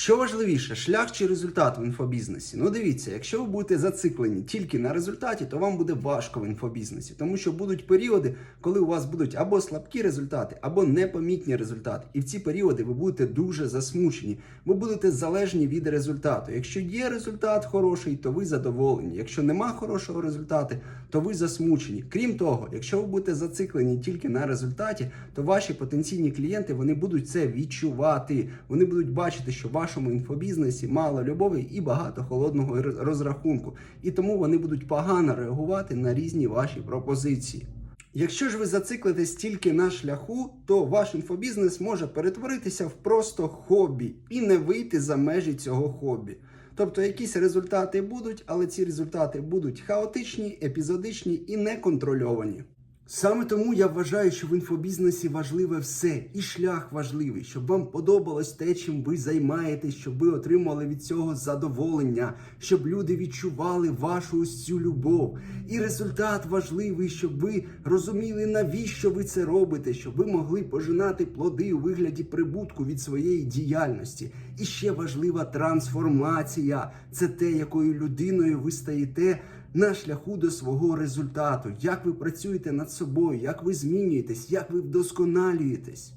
Що важливіше, шлях чи результат в інфобізнесі? Ну дивіться, якщо ви будете зациклені тільки на результаті, то вам буде важко в інфобізнесі, тому що будуть періоди, коли у вас будуть або слабкі результати, або непомітні результати. І в ці періоди ви будете дуже засмучені. Ви будете залежні від результату. Якщо є результат хороший, то ви задоволені. Якщо нема хорошого результату, то ви засмучені. Крім того, якщо ви будете зациклені тільки на результаті, то ваші потенційні клієнти вони будуть це відчувати. Вони будуть бачити, що в вашому інфобізнесі мало любові і багато холодного розрахунку. І тому вони будуть погано реагувати на різні ваші пропозиції. Якщо ж ви зациклитесь тільки на шляху, то ваш інфобізнес може перетворитися в просто хобі і не вийти за межі цього хобі. Тобто якісь результати будуть, але ці результати будуть хаотичні, епізодичні і неконтрольовані. Саме тому я вважаю, що в інфобізнесі важливе все, і шлях важливий, щоб вам подобалось те, чим ви займаєтесь, щоб ви отримали від цього задоволення, щоб люди відчували вашу ось цю любов. І результат важливий, щоб ви розуміли, навіщо ви це робите, щоб ви могли пожинати плоди у вигляді прибутку від своєї діяльності. І ще важлива трансформація це те, якою людиною ви стаєте на шляху до свого результату, як ви працюєте над собою, як ви змінюєтесь, як ви вдосконалюєтесь.